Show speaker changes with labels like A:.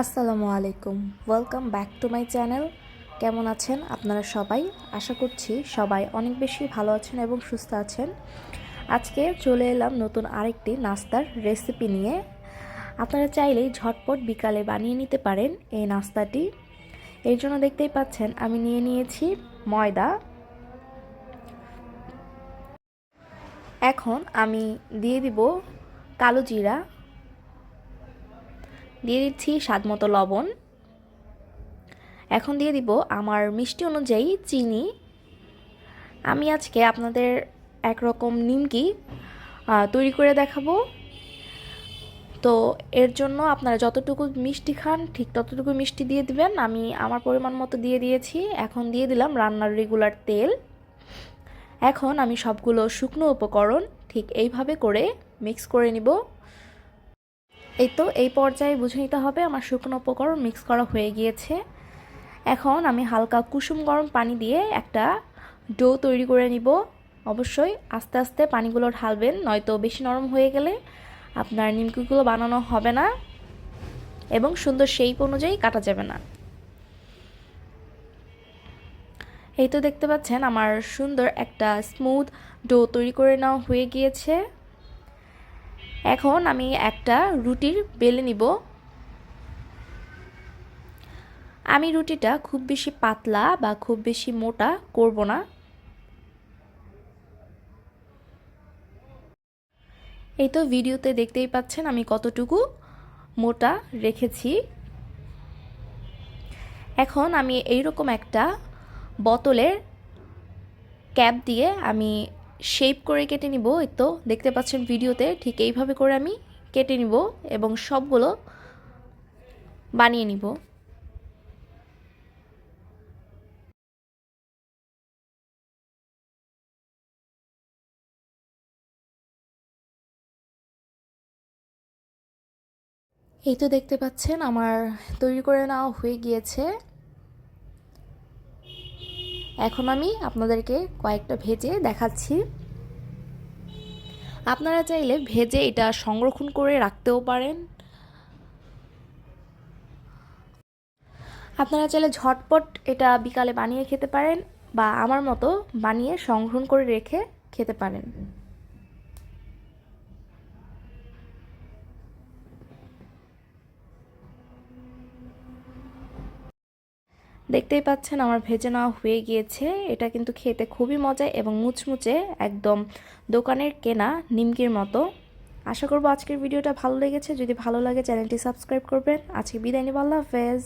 A: আসসালামু আলাইকুম। Welcome back to my channel কেমন আছেন আপনারা সবাই? আশা করছি সবাই অনেক বেশি ভালো আছেন এবং সুস্থ আছেন। আজকে চলে এলাম নতুন আরেকটি নাস্তার রেসিপি নিয়ে। আপনারা চাইলেই ঝটপট বিকালে বানিয়ে নিতে পারেন এই নাস্তাটি। এর জন্য দেখতেই পাচ্ছেন আমি নিয়ে নিয়েছি ময়দা। এখন আমি দিয়ে দিব কালো জিরা। দিয়ে দিচ্ছি স্বাদ মতো লবণ। এখন দিয়ে দিব আমার মিষ্টি অনুযায়ী চিনি। আমি আজকে আপনাদের একরকম নিমকি তৈরি করে দেখাবো। তো এর জন্য আপনারা যতটুকু মিষ্টি খান, ঠিক ততটুকু মিষ্টি দিয়ে দিবেন। আমি আমার পরিমাণ মতো দিয়ে দিয়েছি। এখন দিয়ে দিলাম রান্নার রেগুলার তেল। এখন আমি সবগুলো শুকনো উপকরণ ঠিক এইভাবে করে মিক্স করে নিব। এই তো এই পর্যায়ে বুঝে নিতে হবে আমার শুকনো উপকরণ মিক্স করা হয়ে গিয়েছে। এখন আমি হালকা কুসুম গরম পানি দিয়ে একটা ডো তৈরি করে নিব। অবশ্যই আস্তে আস্তে পানিগুলো ঢালবেন, নয়তো বেশি নরম হয়ে গেলে আপনার নিমকিগুলো বানানো হবে না এবং সুন্দর শেপ অনুযায়ী কাটা যাবে না। এই তো দেখতে পাচ্ছেন, আমার সুন্দর একটা স্মুথ ডো তৈরি করে নেওয়া হয়ে গিয়েছে। এখন আমি একটা রুটির বেলে নিব। আমি রুটিটা খুব বেশি পাতলা বা খুব বেশি মোটা করব না। এই তো ভিডিওতে দেখতেই পাচ্ছেন আমি কতটুকু মোটা রেখেছি। এখন আমি এইরকম একটা বোতলের ক্যাপ দিয়ে আমি শেপ করে কেটে নিব তো, দেখতে পাচ্ছেন ভিডিওতে, ঠিক এইভাবে করে আমি কেটে নিব এবং সবগুলো বানিয়ে নিব। এই তো দেখতে পাচ্ছেন, আমার তৈরি করে নেওয়া হয়ে গিয়েছে। এখন আমি আপনাদেরকে কয়েকটা ভেজে দেখাচ্ছি। আপনারা চাইলে ভেজে এটা সংরক্ষণ করে রাখতেও পারেন। আপনারা চাইলে ঝটপট এটা বিকালে বানিয়ে খেতে পারেন বা আমার মতো বানিয়ে সংরক্ষণ করে রেখে খেতে পারেন। দেখতেই পাচ্ছেন আমার ভেজে নেওয়া হয়ে গিয়েছে। এটা কিন্তু খেতে খুবই মজা এবং মুচমুচে একদম দোকানের কেনা নিমকির মতো। আশা করব আজকের ভিডিওটা ভালো লেগেছে। যদি ভালো লাগে চ্যানেলটি সাবস্ক্রাইব করবেন। আজকে বিদায় নিব। আল্লাহ হাফেজ।